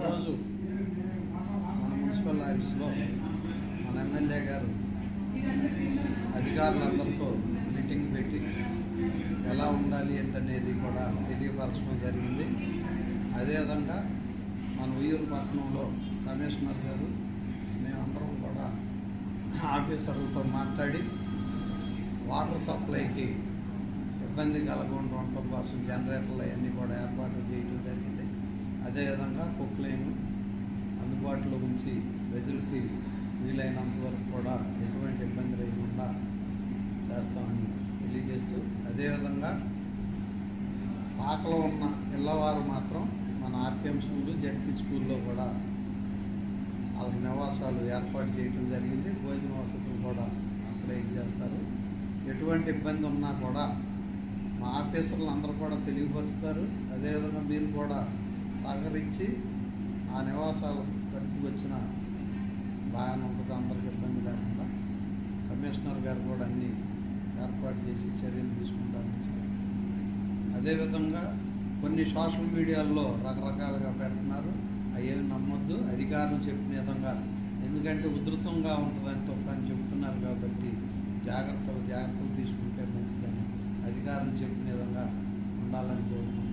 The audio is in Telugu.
ఈరోజు మన మున్సిపల్ ఆఫీస్లో మన ఎమ్మెల్యే గారు అధికారులందరితో మీటింగ్ పెట్టి ఎలా ఉండాలి ఏంటనేది కూడా తెలియపరచడం జరిగింది. అదేవిధంగా మన ఉయ్యూరు పట్టణంలో కమిషనర్ గారు మేమందరం కూడా ఆఫీసర్లతో మాట్లాడి వాటర్ సప్లైకి ఇబ్బంది కలగకుండా ఉండటం కోసం జనరేటర్లు అవన్నీ కూడా ఏర్పాటు చేయడం జరిగింది అదేవిధంగా కుక్లైన్ అందుబాటులో ఉంచి ప్రజలకి వీలైనంత వరకు కూడా ఎటువంటి ఇబ్బంది లేకుండా చేస్తామని తెలియజేస్తూ అదేవిధంగా పాకలో ఉన్న పిల్లవారు మాత్రం మన ఆర్పిఎం స్కూల్ జడ్పీ స్కూల్లో కూడా వాళ్ళ నివాసాలు ఏర్పాటు చేయడం జరిగింది. భోజన వసతులు కూడా అక్కడే చేస్తారు ఎటువంటి ఇబ్బంది ఉన్నా కూడా మా ఆఫీసర్లు అందరూ కూడా తెలియపరుస్తారు. అదేవిధంగా మీరు కూడా సహకరించి ఆ నివాసాలు పరిస్థితి వచ్చిన బాగానే ఉంటుంది అందరికి ఇబ్బంది లేకుండా. కమిషనర్ గారు కూడా అన్ని ఏర్పాటు చేసి చర్యలు తీసుకుంటారని అదేవిధంగా కొన్ని సోషల్ మీడియాల్లో రకరకాలుగా పెడుతున్నారు. అవేమి నమ్మొద్దు అధికారులు చెప్పిన విధంగా. ఎందుకంటే ఉధృతంగా ఉంటుందని తప్పని చెబుతున్నారు కాబట్టి జాగ్రత్తలు జాగ్రత్తలు తీసుకుంటే మంచిదని అధికారులు చెప్పిన విధంగా ఉండాలని కోరుకుంటున్నాను.